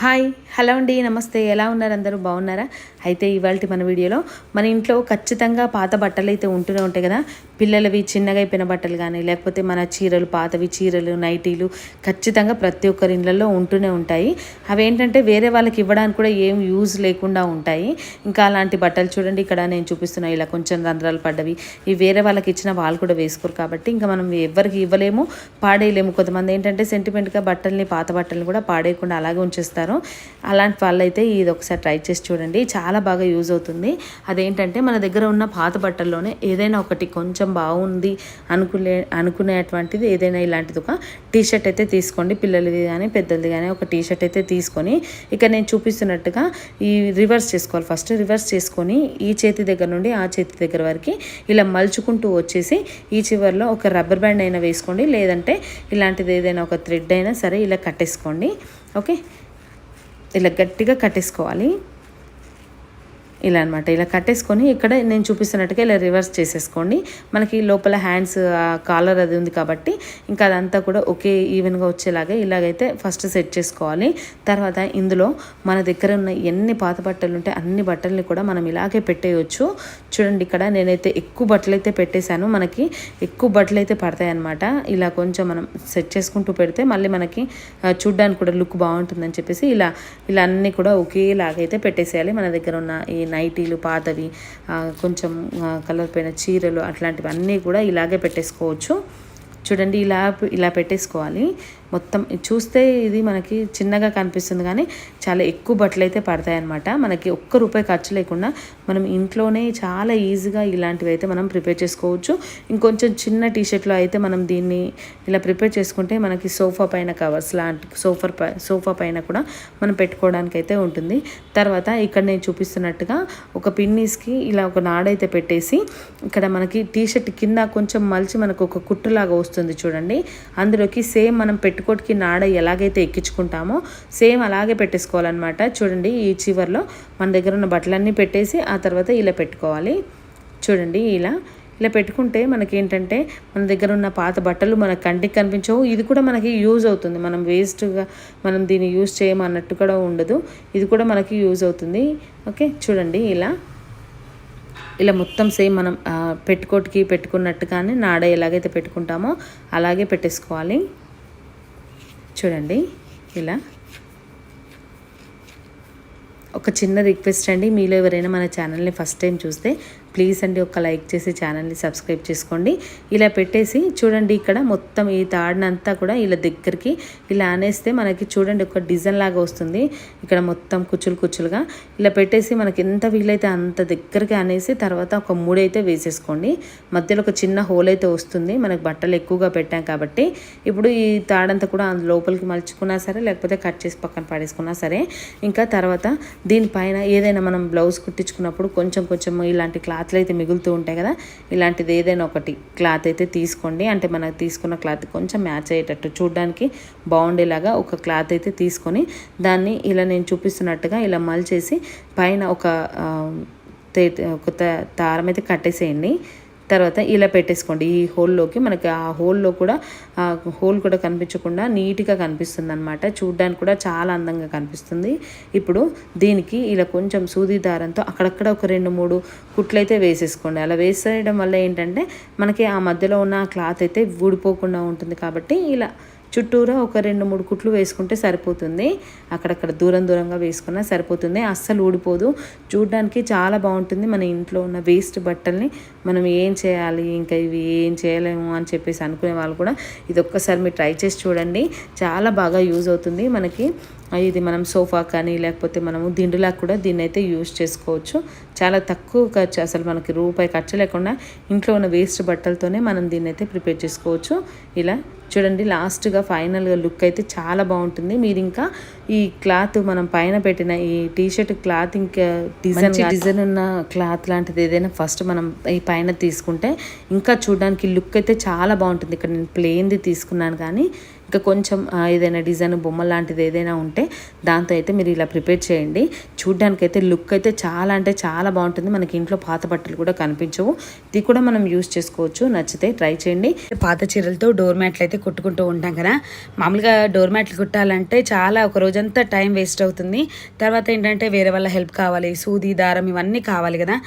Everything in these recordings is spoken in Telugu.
హాయ్ హలో అండి నమస్తే. ఎలా ఉన్నారు? అందరూ బాగున్నారా? అయితే ఇవాళ మన వీడియోలో మన ఇంట్లో ఖచ్చితంగా పాత బట్టలు అయితే ఉంటూనే ఉంటాయి కదా. పిల్లలవి చిన్నగా అయిపోయిన బట్టలు కానీ లేకపోతే మన చీరలు పాతవి చీరలు నైటీలు ఖచ్చితంగా ప్రతి ఒక్కరి ఇళ్ళల్లో ఉంటూనే ఉంటాయి. అవి ఏంటంటే వేరే వాళ్ళకి ఇవ్వడానికి కూడా ఏం యూజ్ లేకుండా ఉంటాయి. ఇంకా అలాంటి బట్టలు చూడండి ఇక్కడ నేను చూపిస్తున్నా ఇలా కొంచెం రంధ్రాలు పడ్డవి. ఇవి వేరే వాళ్ళకి ఇచ్చిన వాళ్ళు కూడా వేసుకోరు కాబట్టి ఇంకా మనం ఎవరికి ఇవ్వలేము పాడేయలేము. కొంతమంది ఏంటంటే సెంటిమెంట్గా బట్టల్ని పాత బట్టల్ని కూడా పాడేయకుండా అలాగే ఉంచేస్తారు. అలాంటి వాళ్ళైతే ఇది ఒకసారి ట్రై చేసి చూడండి. చాలా బాగా యూజ్ అవుతుంది. అదేంటంటే మన దగ్గర ఉన్న పాత బట్టల్లోనే ఏదైనా ఒకటి కొంచెం బాగుంది అనుకునే అనుకునేటువంటిది ఏదైనా ఇలాంటిది ఒక టీషర్ట్ అయితే తీసుకోండి. పిల్లలది కానీ పెద్దలది కానీ ఒక టీ షర్ట్ అయితే తీసుకొని ఇక నేను చూపిస్తున్నట్టుగా ఈ రివర్స్ చేసుకోవాలి. ఫస్ట్ రివర్స్ చేసుకొని ఈ చేతి దగ్గర నుండి ఆ చేతి దగ్గర వరకు ఇలా మలుచుకుంటూ వచ్చేసి ఈ చివరిలో ఒక రబ్బర్ బ్యాండ్ అయినా వేసుకోండి. లేదంటే ఇలాంటిది ఏదైనా ఒక థ్రెడ్ అయినా సరే ఇలా కట్టేసుకోండి. ఓకే? ఇలా గట్టిగా కట్టేసుకోవాలి. ఇలా అనమాట ఇలా కట్టేసుకొని ఇక్కడ నేను చూపిస్తున్నట్టుగా ఇలా రివర్స్ చేసేసుకోండి. మనకి లోపల హ్యాండ్స్ కాలర్ అది ఉంది కాబట్టి ఇంకా అదంతా కూడా ఒకే ఈవెన్గా వచ్చేలాగా ఇలాగైతే ఫస్ట్ సెట్ చేసుకోవాలి. తర్వాత ఇందులో మన దగ్గర ఉన్న ఎన్ని పాత బట్టలు ఉంటే అన్ని బట్టల్ని కూడా మనం ఇలాగే పెట్టేయచ్చు. చూడండి ఇక్కడ నేనైతే ఎక్కువ బట్టలు అయితే పెట్టేశాను. మనకి ఎక్కువ బట్టలు అయితే పడతాయి అనమాట ఇలా కొంచెం మనం సెట్ చేసుకుంటూ పెడితే మళ్ళీ మనకి చూడ్డానికి కూడా లుక్ బాగుంటుందని చెప్పేసి ఇలా ఇలా అన్నీ కూడా ఒకేలాగైతే పెట్టేసేయాలి. మన దగ్గర ఉన్న ఈ నైటీలు పాతవి కొంచెం కలర్ పోయిన చీరలు అట్లాంటివి అన్నీ కూడా ఇలాగే పెట్టేసుకోవచ్చు. చూడండి ఇలా ఇలా పెట్టేసుకోవాలి. మొత్తం చూస్తే ఇది మనకి చిన్నగా కనిపిస్తుంది కానీ చాలా ఎక్కువ బట్టలు అయితే పడతాయి అనమాట మనకి ఒక్క రూపాయి ఖర్చు లేకుండా మనం ఇంట్లోనే చాలా ఈజీగా ఇలాంటివి అయితే మనం ప్రిపేర్ చేసుకోవచ్చు. ఇంకొంచెం చిన్న టీషర్ట్లో అయితే మనం దీన్ని ఇలా ప్రిపేర్ చేసుకుంటే మనకి సోఫా పైన కవర్స్ లాంటి సోఫర్ సోఫా పైన కూడా మనం పెట్టుకోవడానికి అయితే ఉంటుంది. తర్వాత ఇక్కడ నేను చూపిస్తున్నట్టుగా ఒక పిన్నీస్కి ఇలా ఒక నాడైతే పెట్టేసి ఇక్కడ మనకి టీషర్ట్ కింద కొంచెం మలిచి మనకు ఒక కుట్టులాగా వస్తుంది చూడండి. అందులోకి సేమ్ మనం పెట్టి పెట్టుకోటికి నాడ ఎలాగైతే ఎక్కించుకుంటామో సేమ్ అలాగే పెట్టేసుకోవాలన్నమాట. చూడండి ఈ చివర్లో మన దగ్గర ఉన్న బట్టలన్నీ పెట్టేసి ఆ తర్వాత ఇలా పెట్టుకోవాలి. చూడండి ఇలా ఇలా పెట్టుకుంటే మనకి ఏంటంటే మన దగ్గర ఉన్న పాత బట్టలు మన కంటికి కనిపించవు. ఇది కూడా మనకి యూజ్ అవుతుంది. మనం వేస్ట్గా మనం దీన్ని యూజ్ చేయమన్నట్టు కూడా ఉండదు. ఇది కూడా మనకి యూజ్ అవుతుంది. ఓకే చూడండి ఇలా. ఇలా మొత్తం సేమ్ మనం పెట్టుకోటికి పెట్టుకున్నట్టుగానే నాడ ఎలాగైతే పెట్టుకుంటామో అలాగే పెట్టేసుకోవాలి. చూడండి ఇలా. ఒక చిన్న రిక్వెస్ట్ అండి మీలో ఎవరైనా మన ఛానల్ని ఫస్ట్ టైం చూస్తే ప్లీజ్ అండి ఒక లైక్ చేసి ఛానల్ని సబ్స్క్రైబ్ చేసుకోండి. ఇలా పెట్టేసి చూడండి ఇక్కడ మొత్తం ఈ తాడినంతా కూడా ఇలా దగ్గరికి ఇలా అనేస్తే మనకి చూడండి ఒక డిజైన్ లాగా వస్తుంది. ఇక్కడ మొత్తం కుచ్చులు కుచ్చులుగా ఇలా పెట్టేసి మనకి ఎంత వీలైతే అంత దగ్గరికి అనేసి తర్వాత ఒక మూడైతే వేసేసుకోండి. మధ్యలో ఒక చిన్న హోల్ అయితే వస్తుంది. మనకు బట్టలు ఎక్కువగా పెట్టాం కాబట్టి ఇప్పుడు ఈ తాడంతా కూడా లోపలికి మలుచుకున్నా సరే లేకపోతే కట్ చేసి పక్కన పడేసుకున్నా సరే ఇంకా తర్వాత దీనిపైన ఏదైనా మనం బ్లౌజ్ కుట్టించుకున్నప్పుడు కొంచెం కొంచెం ఇలాంటి క్లాత్ క్లాత్లు అయితే మిగులుతూ ఉంటాయి కదా ఇలాంటిది ఏదైనా ఒకటి క్లాత్ అయితే తీసుకోండి. అంటే మనకు తీసుకున్న క్లాత్ కొంచెం మ్యాచ్ అయ్యేటట్టు చూడడానికి బాగుండేలాగా ఒక క్లాత్ అయితే తీసుకొని దాన్ని ఇలా నేను చూపిస్తున్నట్టుగా ఇలా మలిచేసి పైన ఒక ఒక తారం అయితే కట్టేసేయండి. తర్వాత ఇలా పెట్టేసుకోండి. ఈ హోల్లోకి మనకి ఆ హోల్లో కూడా హోల్ కూడా కనిపించకుండా నీట్గా కనిపిస్తుంది అనమాట చూడ్డానికి కూడా చాలా అందంగా కనిపిస్తుంది. ఇప్పుడు దీనికి ఇలా కొంచెం సూది దారంతో అక్కడక్కడ ఒక రెండు మూడు కుట్లు అయితే వేసేసుకోండి. అలా వేసేయడం వల్ల ఏంటంటే మనకి ఆ మధ్యలో ఉన్న క్లాత్ అయితే ఊడిపోకుండా ఉంటుంది కాబట్టి ఇలా చుట్టూరా ఒక రెండు మూడు కుట్లు వేసుకుంటే సరిపోతుంది. అక్కడక్కడ దూరం దూరంగా వేసుకున్నా సరిపోతుంది. అస్సలు ఊడిపోదు. చూడడానికి చాలా బాగుంటుంది మన ఇంట్లో ఉన్న వేస్ట్ బట్టల్ని. మనం ఏం చేయాలి? ఇంకా ఇవి ఏం చేయలేము అని చెప్పేసి అనుకునే వాళ్ళు కూడా ఇది ఒక్కసారి మీరు ట్రై చేసి చూడండి. చాలా బాగా యూజ్ అవుతుంది మనకి. ఇది మనం సోఫా కానీ లేకపోతే మనము దిండులా కూడా దీన్ని అయితే యూజ్ చేసుకోవచ్చు. చాలా తక్కువ ఖర్చు అసలు మనకి రూపాయి ఖర్చు లేకుండా ఇంట్లో ఉన్న వేస్ట్ బట్టలతోనే మనం దీన్ని అయితే ప్రిపేర్ చేసుకోవచ్చు. ఇలా చూడండి లాస్ట్గా ఫైనల్గా లుక్ అయితే చాలా బాగుంటుంది. మీరు ఇంకా ఈ క్లాత్ మనం పైన పెట్టిన ఈ టీషర్ట్ క్లాత్ ఇంకా డిజైన్ డిజైన్ ఉన్న క్లాత్ లాంటిది ఏదైనా ఫస్ట్ మనం ఈ పైన తీసుకుంటే ఇంకా చూడడానికి లుక్ అయితే చాలా బాగుంటుంది. ఇక్కడ నేను ప్లెయిన్ది తీసుకున్నాను కానీ ఇంకా కొంచెం ఏదైనా డిజైన్ బొమ్మ లాంటిది ఏదైనా ఉంటే దాంతో అయితే మీరు ఇలా ప్రిపేర్ చేయండి. చూడ్డానికి అయితే లుక్ అయితే చాలా అంటే చాలా బాగుంటుంది. మనకి ఇంట్లో పాత బట్టలు కూడా కనిపించవు. ఇది కూడా మనం యూస్ చేసుకోవచ్చు. నచ్చితే ట్రై చేయండి. పాత చీరలతో డోర్ మ్యాట్లు అయితే కుట్టుకుంటూ ఉంటాం కదా. మామూలుగా డోర్ మ్యాట్లు కుట్టాలంటే చాలా ఒక రోజంతా టైం వేస్ట్ అవుతుంది. తర్వాత ఏంటంటే వేరే వాళ్ళ హెల్ప్ కావాలి సూది దారం ఇవన్నీ కావాలి కదా.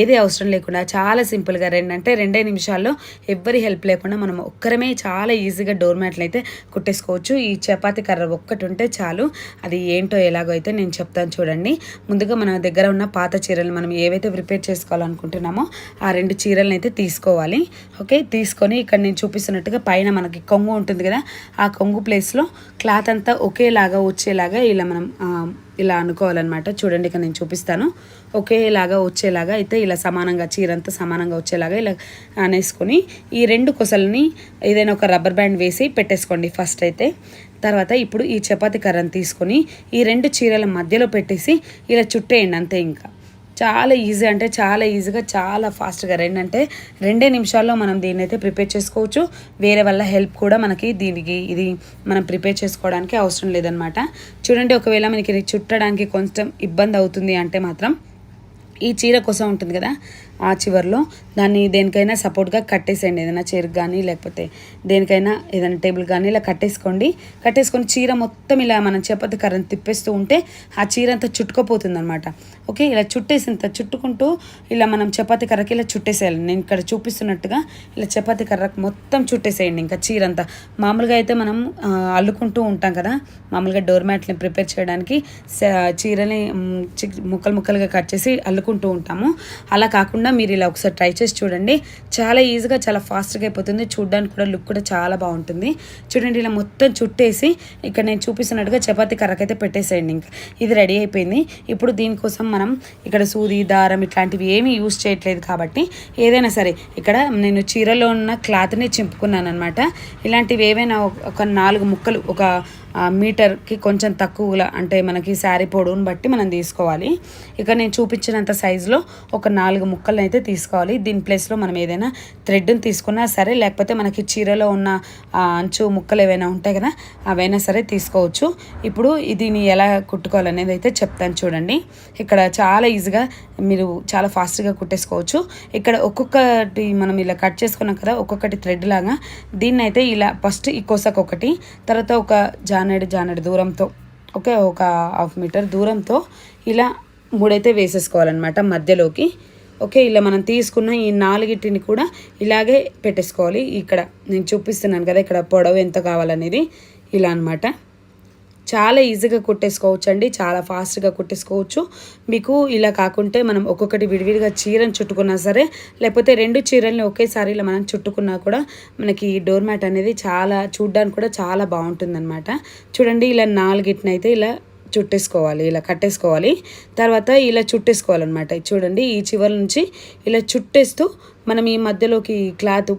ఏది అవసరం లేకుండా చాలా సింపుల్గా రెండంటే రెండే నిమిషాల్లో ఎవ్వరి హెల్ప్ లేకుండా మనం ఒక్కరమే చాలా ఈజీగా డోర్ మ్యాట్లు అయితే కుట్టేసుకోవచ్చు. ఈ చపాతి కర్ర ఒక్కటి ఉంటే చాలు. అది ఏంటో ఎలాగో అయితే నేను చెప్తాను చూడండి. ముందుగా మన దగ్గర ఉన్న పాత చీరలు మనం ఏవైతే ప్రిపేర్ చేసుకోవాలనుకుంటున్నామో ఆ రెండు చీరలను అయితే తీసుకోవాలి. ఓకే? తీసుకొని ఇక్కడ నేను చూపిస్తున్నట్టుగా పైన మనకి కొంగు ఉంటుంది కదా ఆ కొంగు ప్లేస్లో క్లాత్ అంతా ఒకేలాగా వచ్చేలాగా ఇలా మనం ఇలా అనుకోవాలన్నమాట. చూడండి ఇక నేను చూపిస్తాను. ఒకేలాగా వచ్చేలాగా అయితే ఇలా సమానంగా చీర అంతా సమానంగా వచ్చేలాగా ఇలా అనేసుకొని ఈ రెండు కొసలని ఏదైనా ఒక రబ్బర్ బ్యాండ్ వేసి పెట్టేసుకోండి ఫస్ట్ అయితే. తర్వాత ఇప్పుడు ఈ చపాతీ కర్రను తీసుకొని ఈ రెండు చీరల మధ్యలో పెట్టేసి ఇలా చుట్టేయండి అంతే ఇంకా. చాలా ఈజీ అంటే చాలా ఈజీగా చాలా ఫాస్ట్గా రెండంటే రెండే నిమిషాల్లో మనం దీన్ని అయితే ప్రిపేర్ చేసుకోవచ్చు. వేరే వాళ్ళ హెల్ప్ కూడా మనకి దీనికి ఇది మనం ప్రిపేర్ చేసుకోవడానికి అవసరం లేదనమాట చూడండి ఒకవేళ మనకి ఇది చుట్టడానికి కొంచెం ఇబ్బంది అవుతుంది అంటే మాత్రం ఈ చీర కోసం ఉంటుంది కదా ఆ చివర్లో దాన్ని దేనికైనా సపోర్ట్గా కట్టేసేయండి. ఏదైనా చైర్కి కానీ లేకపోతే దేనికైనా ఏదైనా టేబుల్ కానీ ఇలా కట్టేసుకోండి. కట్టేసుకొని చీర మొత్తం ఇలా మనం చపాతి కర్రను తిప్పేస్తూ ఉంటే ఆ చీర అంతా చుట్టుకుపోతుంది అనమాట ఓకే? ఇలా చుట్టేసింత చుట్టుకుంటూ ఇలా మనం చపాతి కర్రకి ఇలా చుట్టేసేయాలి. నేను ఇక్కడ చూపిస్తున్నట్టుగా ఇలా చపాతి కర్రకు మొత్తం చుట్టేసేయండి. ఇంకా చీర అంతా మామూలుగా అయితే మనం అల్లుకుంటూ ఉంటాం కదా? మామూలుగా డోర్ మ్యాట్ని ప్రిపేర్ చేయడానికి చీరని ముక్కలు ముక్కలుగా కట్ చేసి అల్లుకుంటూ ఉంటాము. అలా కాకుండా మీరు ఇలా ఒకసారి ట్రై చేసి చూడండి. చాలా ఈజీగా చాలా ఫాస్ట్గా అయిపోతుంది. చూడడానికి కూడా లుక్ కూడా చాలా బాగుంటుంది. చూడండి ఇలా మొత్తం చుట్టేసి ఇక్కడ నేను చూపిస్తున్నట్టుగా చపాతీ కర్రకైతే పెట్టేసేయండి ఇంకా. ఇది రెడీ అయిపోయింది. ఇప్పుడు దీనికోసం మనం ఇక్కడ సూది దారం ఇట్లాంటివి ఏమీ యూజ్ చేయట్లేదు కాబట్టి ఏదైనా సరే ఇక్కడ నేను చీరలో ఉన్న క్లాత్ని చింపుకున్నాను అనమాట ఇలాంటివి ఏవైనా ఒక- నాలుగు ముక్కలు ఒక మీటర్కి కొంచెం తక్కువగా అంటే మనకి శారీ పొడవును బట్టి మనం తీసుకోవాలి. ఇక నేను చూపించినంత సైజులో ఒక నాలుగు ముక్కలను అయితే తీసుకోవాలి. దీని ప్లేస్లో మనం ఏదైనా థ్రెడ్ని తీసుకున్నా సరే లేకపోతే మనకి చీరలో ఉన్న అంచు ముక్కలు ఏవైనా ఉంటాయి కదా అవైనా సరే తీసుకోవచ్చు. ఇప్పుడు దీన్ని ఎలా కుట్టుకోవాలనేది అయితే చెప్తాను చూడండి. ఇక్కడ చాలా ఈజీగా మీరు చాలా ఫాస్ట్గా కుట్టేసుకోవచ్చు. ఇక్కడ ఒక్కొక్కటి మనం ఇలా కట్ చేసుకున్నాం కదా ఒక్కొక్కటి థ్రెడ్ లాగా. దీన్ని అయితే ఇలా ఫస్ట్ ఈ కొసకు ఒకటి తర్వాత ఒక జా జానెడు జానెడు దూరంతో ఓకే ఒక హాఫ్ మీటర్ దూరంతో ఇలా మూడైతే వేసేసుకోవాలన్నమాట మధ్యలోకి. ఓకే ఇలా మనం తీసుకున్న ఈ నాలుగిటిని కూడా ఇలాగే పెట్టేసుకోవాలి. ఇక్కడ నేను చూపిస్తున్నాను కదా ఇక్కడ పొడవు ఎంత కావాలనేది. ఇలా అన్నమాట. చాలా ఈజీగా కుట్టేసుకోవచ్చు అండి చాలా ఫాస్ట్గా కుట్టేసుకోవచ్చు. మీకు ఇలా కాకుంటే మనం ఒక్కొక్కటి విడివిడిగా చీరను చుట్టుకున్నా సరే లేకపోతే రెండు చీరల్ని ఒకేసారి ఇలా మనం చుట్టుకున్నా కూడా మనకి డోర్ మ్యాట్ అనేది చాలా చూడ్డానికి కూడా చాలా బాగుంటుందన్నమాట. చూడండి ఇలా నాలుగిటినైతే ఇలా చుట్టేసుకోవాలి ఇలా కట్టేసుకోవాలి. తర్వాత ఇలా చుట్టేసుకోవాలన్నమాట. చూడండి ఈ చివరి నుంచి ఇలా చుట్టేస్తూ మనం ఈ మధ్యలోకి క్లాత్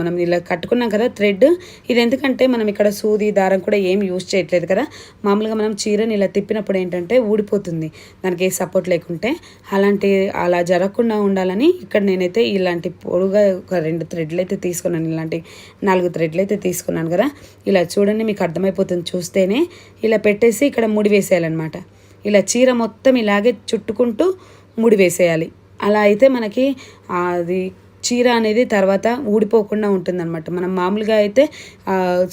మనం ఇలా కట్టుకున్నాం కదా థ్రెడ్. ఇది ఎందుకంటే మనం ఇక్కడ సూది దారం కూడా ఏం యూజ్ చేయట్లేదు కదా. మామూలుగా మనం చీరని ఇలా తిప్పినప్పుడు ఏంటంటే ఊడిపోతుంది. దానికి ఏ సపోర్ట్ లేకుంటే. అలాంటి అలా జరగకుండా ఉండాలని ఇక్కడ నేనైతే ఇలాంటి పొడుగా ఒక రెండు థ్రెడ్లు అయితే తీసుకున్నాను. ఇలాంటి నాలుగు థ్రెడ్లు అయితే తీసుకున్నాను కదా. ఇలా చూడండి మీకు అర్థమైపోతుంది చూస్తేనే. ఇలా పెట్టేసి ఇక్కడ ముడి వేసేయాలన్నమాట. ఇలా చీర మొత్తం ఇలాగే చుట్టుకుంటూ ముడి వేసేయాలి. అలా అయితే మనకి అది చీర అనేది తర్వాత ఊడిపోకుండా ఉంటుందన్నమాట. మనం మామూలుగా అయితే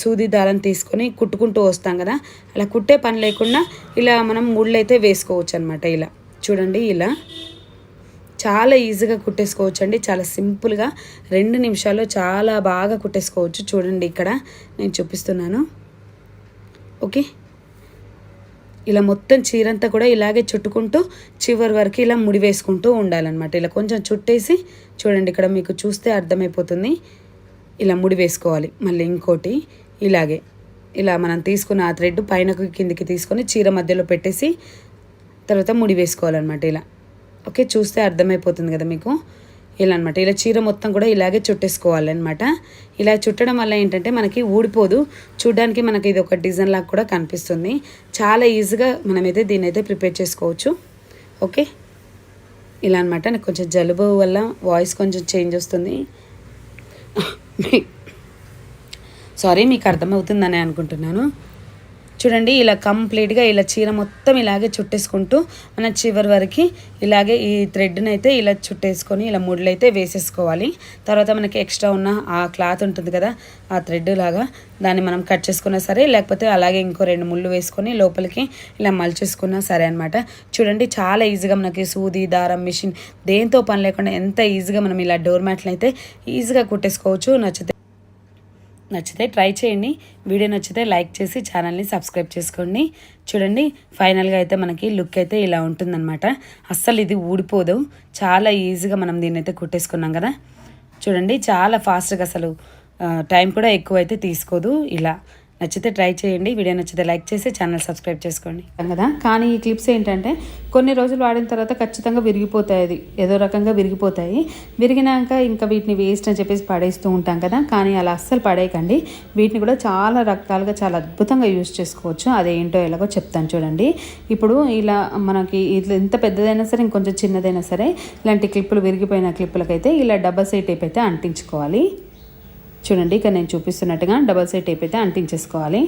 సూది దారం తీసుకొని కుట్టుకుంటూ వస్తాం కదా అలా కుట్టే పని లేకుండా ఇలా మనం ముళ్ళు అయితే వేసుకోవచ్చు అనమాట ఇలా. చూడండి ఇలా. చాలా ఈజీగా కుట్టేసుకోవచ్చు అండి చాలా సింపుల్గా రెండు నిమిషాల్లో చాలా బాగా కుట్టేసుకోవచ్చు. చూడండి ఇక్కడ నేను చూపిస్తున్నాను. ఓకే. ఇలా మొత్తం చీరంతా కూడా ఇలాగే చుట్టుకుంటూ చివరి వరకు ఇలా ముడి వేసుకుంటూ ఉండాలన్నమాట. ఇలా కొంచెం చుట్టేసి చూడండి ఇక్కడ మీకు చూస్తే అర్థమైపోతుంది. ఇలా ముడి వేసుకోవాలి. మళ్ళీ ఇంకోటి ఇలాగే. ఇలా మనం తీసుకున్న ఆ థ్రెడ్ పైనకు కిందికి తీసుకొని చీర మధ్యలో పెట్టేసి తర్వాత ముడి వేసుకోవాలన్నమాట ఇలా. ఓకే చూస్తే అర్థమైపోతుంది కదా మీకు? ఇలా అనమాట ఇలా చీర మొత్తం కూడా ఇలాగే చుట్టేసుకోవాలన్నమాట. ఇలా చుట్టడం వల్ల ఏంటంటే మనకి ఊడిపోదు. చూడ్డానికి మనకి ఇది ఒక డిజైన్ లాగా కూడా కనిపిస్తుంది. చాలా ఈజీగా మనమైతే దీన్ని అయితే ప్రిపేర్ చేసుకోవచ్చు. ఓకే? ఇలా అనమాట నాకు కొంచెం జలుబు వల్ల వాయిస్ కొంచెం చేంజ్ వస్తుంది. సారీ మీకు అర్థమవుతుందని అనుకుంటున్నాను. చూడండి ఇలా కంప్లీట్గా ఇలా చీర మొత్తం ఇలాగే చుట్టేసుకుంటూ మన చివరి వరకు ఇలాగే ఈ థ్రెడ్ని అయితే ఇలా చుట్టేసుకొని ఇలా ముడ్లు అయితే వేసేసుకోవాలి. తర్వాత మనకి ఎక్స్ట్రా ఉన్న ఆ క్లాత్ ఉంటుంది కదా ఆ థ్రెడ్ లాగా దాన్ని మనం కట్ చేసుకున్నా సరే లేకపోతే అలాగే ఇంకో రెండు ముళ్ళు వేసుకొని లోపలికి ఇలా మలిచేసుకున్నా సరే అనమాట చూడండి చాలా ఈజీగా మనకి సూది దారం మిషన్ దేంతో పని లేకుండా ఎంత ఈజీగా మనం ఇలా డోర్ మ్యాట్లు అయితే ఈజీగా కుట్టేసుకోవచ్చు. నచ్చితే నచ్చితే ట్రై చేయండి. వీడియో నచ్చితే లైక్ చేసి ఛానల్ని సబ్స్క్రైబ్ చేసుకోండి. చూడండి ఫైనల్గా అయితే మనకి లుక్ అయితే ఇలా ఉంటుందన్నమాట. అస్సలు ఇది ఊడిపోదు. చాలా ఈజీగా మనం దీన్ని అయితే కుట్టేసుకున్నాం కదా. చూడండి చాలా ఫాస్ట్గా అసలు టైం కూడా ఎక్కువ అయితే తీసుకోదు. ఇలా నచ్చితే ట్రై చేయండి. వీడియో నచ్చితే లైక్ చేసి ఛానల్ సబ్స్క్రైబ్ చేసుకోండి. కదా? కానీ ఈ క్లిప్స్ ఏంటంటే కొన్ని రోజులు వాడిన తర్వాత ఖచ్చితంగా విరిగిపోతాయి. అది ఏదో రకంగా విరిగిపోతాయి. విరిగినాక ఇంకా వీటిని వేస్ట్ అని చెప్పేసి పడేస్తూ ఉంటాం కదా? కానీ అలా అస్సలు పడేయకండి. వీటిని కూడా చాలా రకాలుగా చాలా అద్భుతంగా యూజ్ చేసుకోవచ్చు. అదేంటో ఎలాగో చెప్తాను చూడండి. ఇప్పుడు ఇలా మనకి ఇట్లా ఎంత పెద్దదైనా సరే ఇంకొంచెం చిన్నదైనా సరే ఇలాంటి క్లిప్పులు విరిగిపోయిన క్లిప్పులకైతే ఇలా డబ్బా సైట్ టేప్ అయితే అంటించుకోవాలి. చూడండి ఇక్కడ నేను చూపిస్తున్నట్టుగా డబల్ సైడ్ టేప్ అయితే అంటించేసుకోవాలి.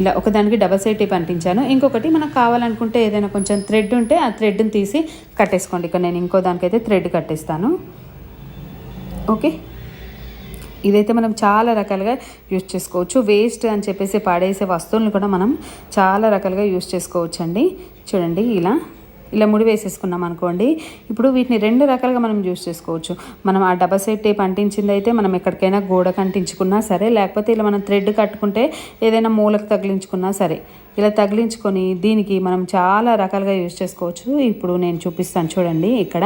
ఇలా ఒకదానికి డబల్ సైడ్ టేప్ అంటించాను. ఇంకొకటి మనకు కావాలనుకుంటే ఏదైనా కొంచెం థ్రెడ్ ఉంటే ఆ థ్రెడ్ని తీసి కట్టేసుకోండి. ఇక్కడ నేను ఇంకో దానికైతే థ్రెడ్ కట్టేస్తాను. ఓకే? ఇదైతే మనం చాలా రకాలుగా యూజ్ చేసుకోవచ్చు. వేస్ట్ అని చెప్పేసి పాడేసే వస్తువులను కూడా మనం చాలా రకాలుగా యూజ్ చేసుకోవచ్చండి. చూడండి ఇలా. ఇలా ముడి వేసేసుకున్నాం అనుకోండి. ఇప్పుడు వీటిని రెండు రకాలుగా మనం యూజ్ చేసుకోవచ్చు. మనం ఆ డబల్ సైడ్ టేప్ అంటించింది అయితే మనం ఎక్కడికైనా గోడకు అంటించుకున్నా సరే లేకపోతే ఇలా మనం థ్రెడ్ కట్టుకుంటే ఏదైనా మూలకు తగిలించుకున్నా సరే ఇలా తగిలించుకొని దీనికి మనం చాలా రకాలుగా యూజ్ చేసుకోవచ్చు. ఇప్పుడు నేను చూపిస్తాను చూడండి ఇక్కడ.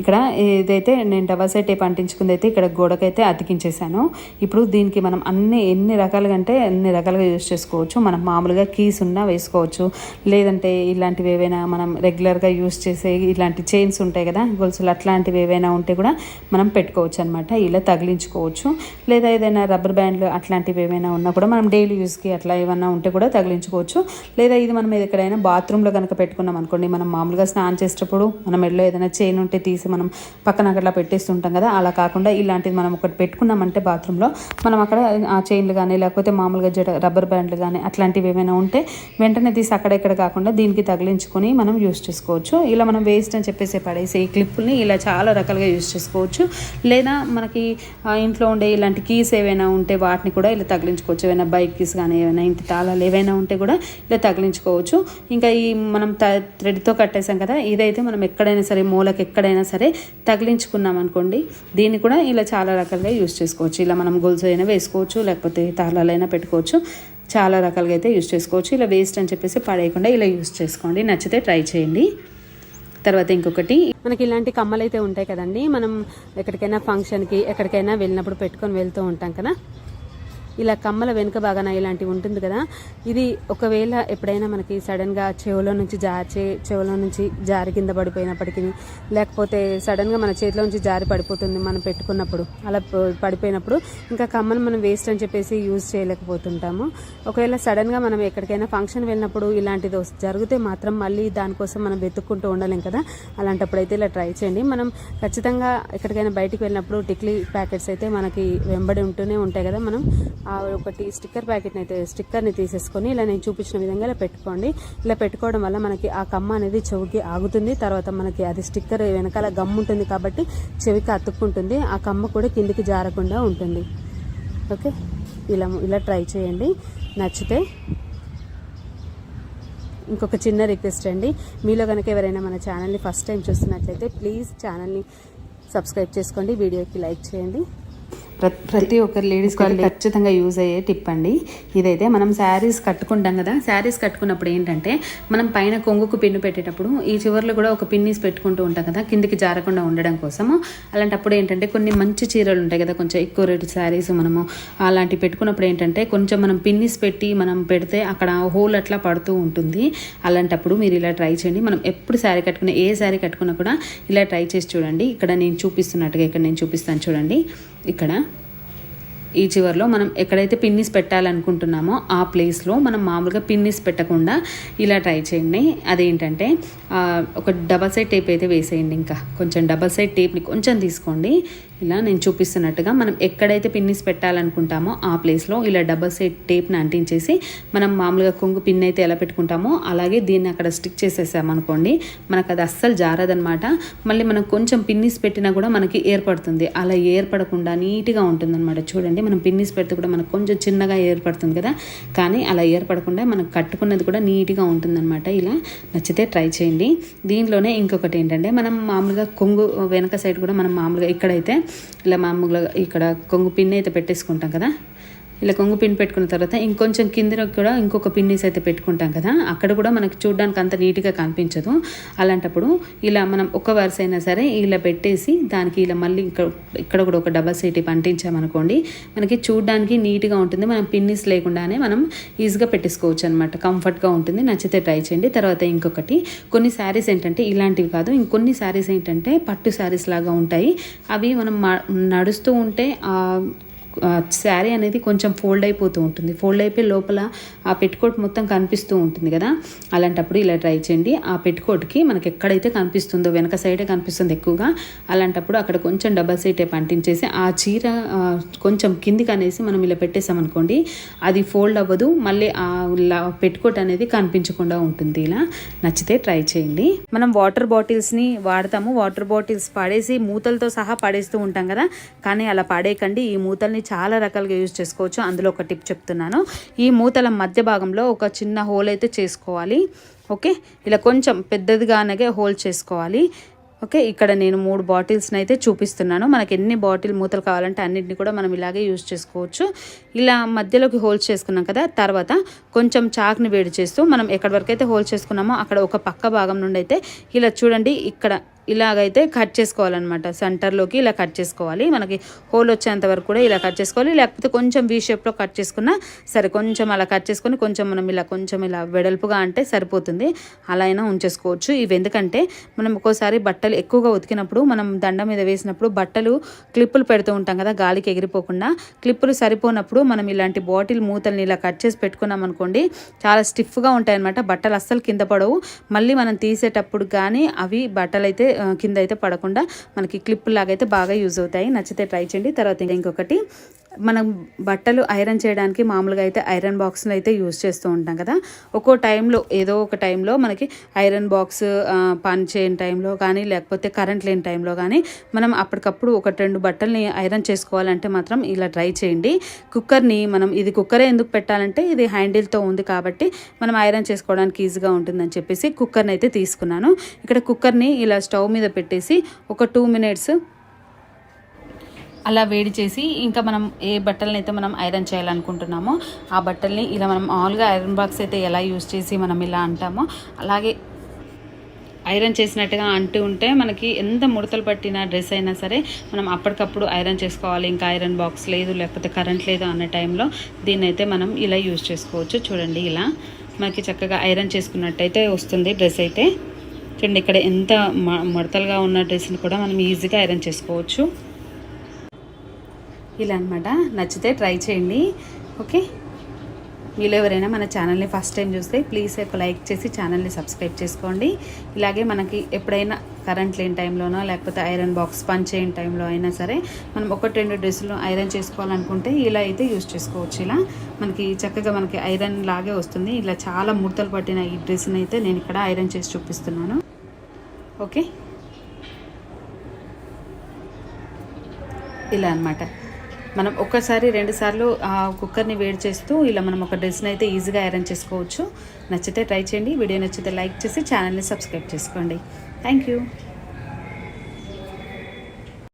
ఇక్కడ ఏదైతే నేను డబల్ సైడ్ టేప్ అంటించుకుంది అయితే ఇక్కడ గోడకైతే అతికించేసాను ఇప్పుడు దీనికి మనం అన్ని ఎన్ని రకాలుగా అంటే అన్ని రకాలుగా యూజ్ చేసుకోవచ్చు. మనం మామూలుగా కీస్ ఉన్నా వేసుకోవచ్చు. లేదంటే ఇలాంటివి ఏవైనా మనం రెగ్యులర్గా యూజ్ చేసే ఇలాంటి చైన్స్ ఉంటాయి కదా గొలుసులు అట్లాంటివి ఏవైనా ఉంటే కూడా మనం పెట్టుకోవచ్చు అనమాట ఇలా తగిలించుకోవచ్చు. లేదా ఏదైనా రబ్బర్ బ్యాండ్లు అట్లాంటివి ఏమైనా ఉన్నా కూడా మనం డైలీ యూస్కి అట్లా ఏమైనా ఉంటే కూడా తగిలించుకోవచ్చు. లేదా ఇది మనం ఎక్కడైనా బాత్రూంలో కనుక పెట్టుకున్నాం అనుకోండి మనం మామూలుగా స్నానం చేసేటప్పుడు మన మెడలో ఏదైనా చైన్ ఉంటే తీసి మనం పక్కన అక్కడ పెట్టేస్తుంటాం కదా అలా కాకుండా ఇలాంటిది మనం ఒకటి పెట్టుకున్నామంటే బాత్రూంలో మనం అక్కడ ఆ చైన్లు కానీ లేకపోతే మామూలుగా జడ రబ్బర్ బ్యాండ్లు కానీ అట్లాంటివి ఏమైనా ఉంటే వెంటనే తీసి అక్కడ ఇక్కడ కాకుండా దీనికి తగిలించుకొని మనం యూస్ చేసుకోవచ్చు. ఇలా మనం వేస్ట్ అని చెప్పేసి పడేసి ఈ క్లిప్పుల్ని ఇలా చాలా రకాలుగా యూస్ చేసుకోవచ్చు. లేదా మనకి ఇంట్లో ఉండే ఇలాంటి కీస్ ఏవైనా ఉంటే వాటిని కూడా ఇలా తగిలించుకోవచ్చు. ఏమైనా బైక్ కీస్ కానీ ఏవైనా ఇంటి తాళాలు ఏవైనా ఉంటే కూడా ఇలా తగిలించుకోవచ్చు. ఇంకా ఈ మనం థ్రెడ్తో కట్టేసాం కదా ఇదైతే మనం ఎక్కడైనా సరే మూలకి ఎక్కడైనా సరే సరే తగిలించుకున్నాం అనుకోండి దీన్ని కూడా ఇలా చాలా రకాలుగా యూస్ చేసుకోవచ్చు. ఇలా మనం గొలుసు అయినా వేసుకోవచ్చు లేకపోతే తాళాలైనా పెట్టుకోవచ్చు. చాలా రకాలుగా అయితే యూస్ చేసుకోవచ్చు. ఇలా వేస్ట్ అని చెప్పేసి పడేయకుండా ఇలా యూస్ చేసుకోండి. నచ్చితే ట్రై చేయండి. తర్వాత ఇంకొకటి మనకి ఇలాంటి కమ్మలు అయితే ఉంటాయి కదండి. మనం ఎక్కడికైనా ఫంక్షన్కి ఎక్కడికైనా వెళ్ళినప్పుడు పెట్టుకొని వెళ్తూ ఉంటాం కదా. ఇలా కమ్మల వెనుక భాగాన ఇలాంటివి ఉంటుంది కదా. ఇది ఒకవేళ ఎప్పుడైనా మనకి సడన్గా చెవులో నుంచి జాచే చెవులో నుంచి జారి కింద పడిపోయినప్పటికీ లేకపోతే సడన్గా మన చేతిలో నుంచి జారి పడిపోతుంది మనం పెట్టుకున్నప్పుడు అలా పడిపోయినప్పుడు ఇంకా కమ్మను మనం వేస్ట్ అని చెప్పేసి యూజ్ చేయలేకపోతుంటాము. ఒకవేళ సడన్గా మనం ఎక్కడికైనా ఫంక్షన్ వెళ్ళినప్పుడు ఇలాంటిది జరిగితే మాత్రం మళ్ళీ దానికోసం మనం వెతుక్కుంటూ ఉండలేం కదా. అలాంటప్పుడు అయితే ఇలా ట్రై చేయండి. మనం ఖచ్చితంగా ఎక్కడికైనా బయటికి వెళ్ళినప్పుడు టిక్లీ ప్యాకెట్స్ అయితే మనకి వెంబడి ఉంటూనే ఉంటాయి కదా మనం. ఒకటి స్టిక్కర్ ప్యాకెట్ని అయితే స్టిక్కర్ని తీసేసుకొని ఇలా నేను చూపించిన విధంగా ఇలా పెట్టుకోండి. ఇలా పెట్టుకోవడం వల్ల మనకి ఆ కమ్మ అనేది చెవికి ఆగుతుంది. తర్వాత మనకి అది స్టిక్కర్ వెనకాల గమ్ ఉంటుంది కాబట్టి చెవికి అతుక్కుంటుంది. ఆ కమ్మ కూడా కిందికి జారకుండా ఉంటుంది. ఓకే? ఇలా ఇలా ట్రై చేయండి. నచ్చితే ఇంకొక చిన్న రిక్వెస్ట్ అండి. మీలో కనుక ఎవరైనా మన ఛానల్ని ఫస్ట్ టైం చూస్తున్నట్లయితే ప్లీజ్ ఛానల్ని సబ్స్క్రైబ్ చేసుకోండి. వీడియోకి లైక్ చేయండి. ప్రతి ఒక్కరు లేడీస్ ఖచ్చితంగా యూజ్ అయ్యే టిప్ అండి. ఇదైతే మనం శారీస్ కట్టుకుంటాం కదా శారీస్ కట్టుకున్నప్పుడు ఏంటంటే మనం పైన కొంగుకు పిన్ను పెట్టేటప్పుడు ఈ చివర్లో కూడా ఒక పిన్నీస్ పెట్టుకుంటూ ఉంటాం కదా కిందికి జారకుండా ఉండడం కోసము. అలాంటప్పుడు ఏంటంటే కొన్ని మంచి చీరలు ఉంటాయి కదా కొంచెం ఎక్కువ రేటు శారీస్ మనము అలాంటివి పెట్టుకున్నప్పుడు ఏంటంటే కొంచెం మనం పిన్నీస్ పెట్టి మనం పెడితే అక్కడ హోల్ అట్లా పడుతూ ఉంటుంది. అలాంటప్పుడు మీరు ఇలా ట్రై చేయండి. మనం ఎప్పుడు శారీ కట్టుకున్న ఏ శారీ కట్టుకున్నా కూడా ఇలా ట్రై చేసి చూడండి. ఇక్కడ నేను చూపిస్తున్నట్టుగా ఇక్కడ నేను చూపిస్తాను చూడండి. ఇక్కడ. ఈ చివర్లో మనం ఎక్కడైతే పిన్నిస్ పెట్టాలనుకుంటున్నామో ఆ ప్లేస్లో మనం మామూలుగా పిన్నిస్ పెట్టకుండా ఇలా ట్రై చేయండి. అదేంటంటే ఒక డబల్ సైడ్ టేప్ అయితే వేసేయండి ఇంకా. కొంచెం డబల్ సైడ్ టేప్ని కొంచెం తీసుకోండి. ఇలా నేను చూపిస్తున్నట్టుగా మనం ఎక్కడైతే పిన్నిస్ పెట్టాలనుకుంటామో ఆ ప్లేస్లో ఇలా డబల్ సైడ్ టేప్ని అంటించేసి మనం మామూలుగా కొంగు పిన్ అయితే ఎలా పెట్టుకుంటామో అలాగే దీన్ని అక్కడ స్టిక్ చేసేసామనుకోండి మనకు అది అస్సలు జారదనమాట మళ్ళీ మనం కొంచెం పిన్నిస్ పెట్టినా కూడా మనకి ఏర్పడుతుంది. అలా ఏర్పడకుండా నీట్గా ఉంటుందన్నమాట. చూడండి మనం పిన్నిస్ పెడితే కూడా మనకు కొంచెం చిన్నగా ఏర్పడుతుంది కదా. కానీ అలా ఏర్పడకుండా మనం కట్టుకున్నది కూడా నీట్గా ఉంటుందన్నమాట ఇలా. నచ్చితే ట్రై చేయండి. దీంట్లోనే ఇంకొకటి ఏంటంటే మనం మామూలుగా కొంగు వెనక సైడ్ కూడా మనం మామూలుగా ఇక్కడైతే ఇలా మామూలుగా ఇక్కడ కొంగు పిన్ అయితే పెట్టేసుకుంటాం కదా. ఇలా కొంగు పిన్ పెట్టుకున్న తర్వాత ఇంకొంచెం కింద కూడా ఇంకొక పిన్నీస్ అయితే పెట్టుకుంటాం కదా అక్కడ కూడా మనకి చూడడానికి అంత నీట్గా కనిపించదు. అలాంటప్పుడు ఇలా మనం ఒక వరుస అయినా సరే ఇలా పెట్టేసి దానికి ఇలా మళ్ళీ ఇక్కడ ఇక్కడ కూడా ఒక డబల్ సీటీ పంటించామనుకోండి మనకి చూడడానికి నీట్గా ఉంటుంది. మనం పిన్నిస్ లేకుండానే మనం ఈజీగా పెట్టేసుకోవచ్చు అనమాట కంఫర్ట్గా ఉంటుంది. నచ్చితే ట్రై చేయండి. తర్వాత ఇంకొకటి కొన్ని శారీస్ ఏంటంటే ఇలాంటివి కాదు. ఇంకొన్ని శారీస్ ఏంటంటే పట్టు శారీస్ లాగా ఉంటాయి. అవి మనం మ- నడుస్తూ ఉంటే శారీ అనేది కొంచెం ఫోల్డ్ అయిపోతూ ఉంటుంది. ఫోల్డ్ అయిపోయి లోపల ఆ పెట్టుకోట్ మొత్తం కనిపిస్తూ ఉంటుంది కదా? అలాంటప్పుడు ఇలా ట్రై చేయండి. ఆ పెట్టుకోట్కి మనకి ఎక్కడైతే కనిపిస్తుందో వెనక సైడే కనిపిస్తుంది ఎక్కువగా అలాంటప్పుడు అక్కడ కొంచెం డబల్ సైడ్ టైప్ అంటించేసి ఆ చీర కొంచెం కిందికి అనేసి మనం ఇలా పెట్టేసామనుకోండి అది ఫోల్డ్ అవ్వదు. మళ్ళీ ఆ పెట్టుకోట్ అనేది కనిపించకుండా ఉంటుంది ఇలా. నచ్చితే ట్రై చేయండి. మనం వాటర్ బాటిల్స్ని వాడతాము. వాటర్ బాటిల్స్ పడేసి మూతలతో సహా పడేస్తూ ఉంటాం కదా? కానీ అలా పడేయకండి. ఈ మూతల్ని చాలా రకాలుగా యూజ్ చేసుకోవచ్చు. అందులో ఒక టిప్ చెప్తున్నాను. ఈ మూతల మధ్య భాగంలో ఒక చిన్న హోల్ అయితే చేసుకోవాలి. ఓకే? ఇలా కొంచెం పెద్దదిగానే హోల్ చేసుకోవాలి. ఓకే? ఇక్కడ నేను మూడు బాటిల్స్ని అయితే చూపిస్తున్నాను. మనకి ఎన్ని బాటిల్ మూతలు కావాలంటే అన్నింటిని కూడా మనం ఇలాగే యూజ్ చేసుకోవచ్చు. ఇలా మధ్యలోకి హోల్స్ చేసుకున్నాం కదా తర్వాత కొంచెం చాక్ని వేడి చేస్తూ మనం ఎక్కడి వరకు అయితే హోల్స్ చేసుకున్నామో అక్కడ ఒక పక్క భాగం నుండి అయితే ఇలా చూడండి ఇక్కడ ఇలాగైతే కట్ చేసుకోవాలన్నమాట. సెంటర్లోకి ఇలా కట్ చేసుకోవాలి. మనకి హోల్ వచ్చేంత వరకు కూడా ఇలా కట్ చేసుకోవాలి. లేకపోతే కొంచెం వీ షేప్లో కట్ చేసుకున్నా సరే కొంచెం అలా కట్ చేసుకొని కొంచెం మనం ఇలా కొంచెం ఇలా వెడల్పుగా అంటే సరిపోతుంది. అలా అయినా ఉంచేసుకోవచ్చు. ఇవి ఎందుకంటే మనం ఒక్కోసారి బట్టలు ఎక్కువగా ఉతికినప్పుడు మనం దండ మీద వేసినప్పుడు బట్టలు క్లిప్పులు పెడుతూ ఉంటాం కదా గాలికి ఎగిరిపోకుండా. క్లిప్పులు సరిపోనప్పుడు మనం ఇలాంటి బాటిల్ మూతల్ని ఇలా కట్ చేసి పెట్టుకున్నాం అనుకోండి చాలా స్టిఫ్గా ఉంటాయి అనమాట బట్టలు అస్సలు కింద పడవు. మళ్ళీ మనం తీసేటప్పుడు కానీ అవి బట్టలు అయితే కింద అయితే పడకుండా మనకి క్లిప్ లాగైతే బాగా యూజ్ అవుతాయి. నచ్చితే ట్రై చేయండి. తర్వాత ఇంకొకటి మనం బట్టలు ఐరన్ చేయడానికి మామూలుగా అయితే ఐరన్ బాక్స్ని అయితే యూజ్ చేస్తూ ఉంటాం కదా. ఒక్కో టైంలో ఏదో ఒక టైంలో మనకి ఐరన్ బాక్స్ పని చేయని టైంలో కానీ లేకపోతే కరెంట్ లేని టైంలో కానీ మనం అప్పటికప్పుడు ఒకటి రెండు బట్టల్ని ఐరన్ చేసుకోవాలంటే మాత్రం ఇలా ట్రై చేయండి. కుక్కర్ని మనం ఇది కుక్కరే ఎందుకు పెట్టాలంటే ఇది హ్యాండిల్తో ఉంది కాబట్టి మనం ఐరన్ చేసుకోవడానికి ఈజీగా ఉంటుందని చెప్పేసి కుక్కర్ని అయితే తీసుకున్నాను. ఇక్కడ కుక్కర్ని ఇలా స్టవ్ మీద పెట్టేసి ఒక టూ మినిట్స్ అలా వేడి చేసి ఇంకా మనం ఏ బట్టలని అయితే మనం ఐరన్ చేయాలనుకుంటున్నామో ఆ బట్టల్ని ఇలా మనం మామూలుగా ఐరన్ బాక్స్ అయితే ఎలా యూజ్ చేసి మనం ఇలా అంటామో అలాగే ఐరన్ చేసినట్టుగా అంటూ ఉంటే మనకి ఎంత ముడతలు పట్టిన డ్రెస్ అయినా సరే మనం అప్పటికప్పుడు ఐరన్ చేసుకోవాలి. ఇంకా ఐరన్ బాక్స్ లేదు లేకపోతే కరెంట్ లేదు అన్న టైంలో దీన్ని అయితే మనం ఇలా యూజ్ చేసుకోవచ్చు. చూడండి ఇలా మనకి చక్కగా ఐరన్ చేసుకున్నట్టయితే వస్తుంది డ్రెస్ అయితే. చూడండి ఇక్కడ ఎంత మ- ముడతలుగా ఉన్న డ్రెస్ని కూడా మనం ఈజీగా ఐరన్ చేసుకోవచ్చు. ఇలా అనమాట నచ్చితే ట్రై చేయండి. ఓకే? మీలో ఎవరైనా మన ఛానల్ని ఫస్ట్ టైం చూస్తే ప్లీజ్ ఒక లైక్ చేసి ఛానల్ని సబ్స్క్రైబ్ చేసుకోండి. ఇలాగే మనకి ఎప్పుడైనా కరెంట్ లేని టైంలోనో లేకపోతే ఐరన్ బాక్స్ పని చేయని టైంలో అయినా సరే మనం ఒకటి రెండు డ్రెస్సులు ఐరన్ చేసుకోవాలనుకుంటే ఇలా అయితే యూజ్ చేసుకోవచ్చు. ఇలా మనకి చక్కగా మనకి ఐరన్ లాగే వస్తుంది. ఇలా చాలా ముడతలు పట్టిన ఈ డ్రెస్ని అయితే నేను ఇక్కడ ఐరన్ చేసి చూపిస్తున్నాను. ఓకే? ఇలా అన్నమాట. మనం ఒక్కసారి రెండుసార్లు కుక్కర్ని వేడి చేస్తూ ఇలా మనం ఒక డ్రెస్ని అయితే ఈజీగా ఐరన్ చేసుకోవచ్చు. నచ్చితే ట్రై చేయండి. వీడియో నచ్చితే లైక్ చేసి ఛానల్ని సబ్స్క్రైబ్ చేసుకోండి. Thank you.